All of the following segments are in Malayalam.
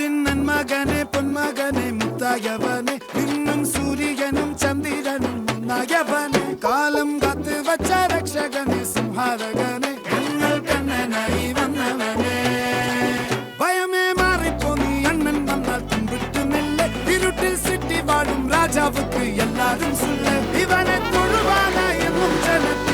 நாடின் நன்மகனே பொன்மகனே முத்தாயவனே. இன்னும் சூரியனும் சந்திரனும் முன்னாயவனே. காலம் காத்து வச்ச ரக்ஷகனே சிம்ஹாரகனே. கண்ணல் கண்ணனாய் வந்தவனே. பயமே மாறிப்போ நீ அண்ணன் வந்தால் தும்பிட்டு நெல்ல இருட்டில் சிட்டி வாழும் ராஜாவுக்கு எல்லாரும் சொல்ல இவனை தொழுவானா என்னும் ஜனத்தை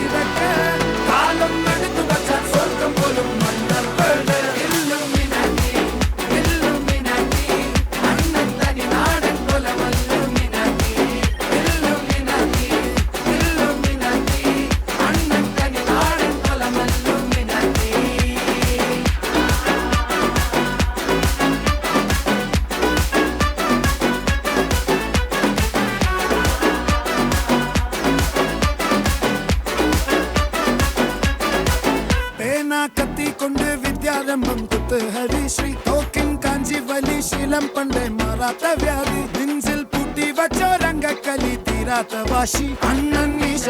കത്തിക്കൊണ്ട് വിദ്യാരംഭം കുത്ത് ഹരിശ്രീ തോക്കിൻ കാഞ്ചി വലി ശീലം പണ്ടേ മാറാത്ത വ്യാധി. നെഞ്ചിൽ പൂട്ടി വച്ചോരംഗക്കലി തീരാത്ത വാശി. അണ്ണൻ മീശ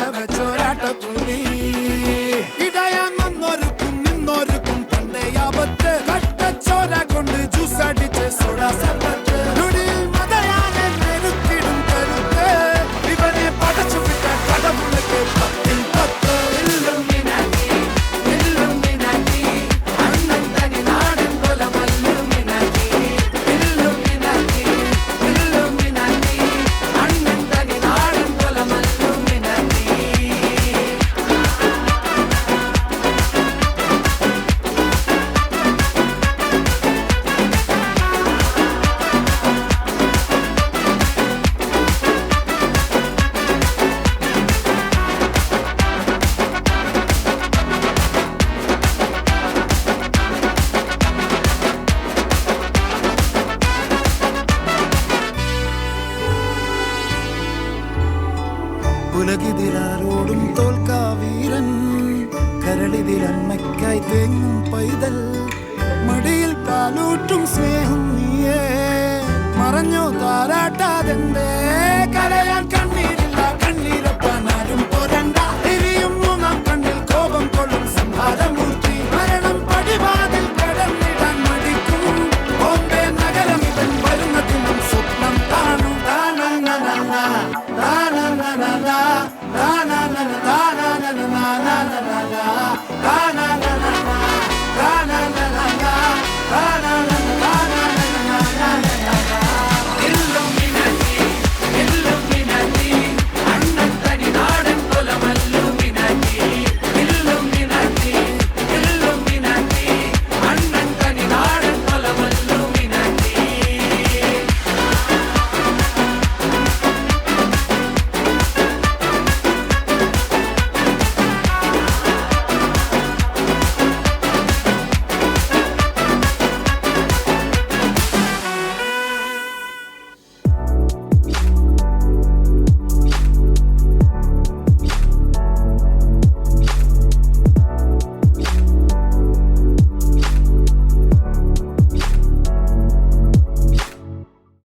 ഉലകിതിലാരോടും തോൽക്കാവീരൻ. കരളിതിലമ്മയ്ക്കായി തേങ്ങും പൈതൽ. മടിയിൽ പാലൂട്ടും സ്നേഹം നീയേ. മറഞ്ഞോ താരാട്ടാതെന്തേ.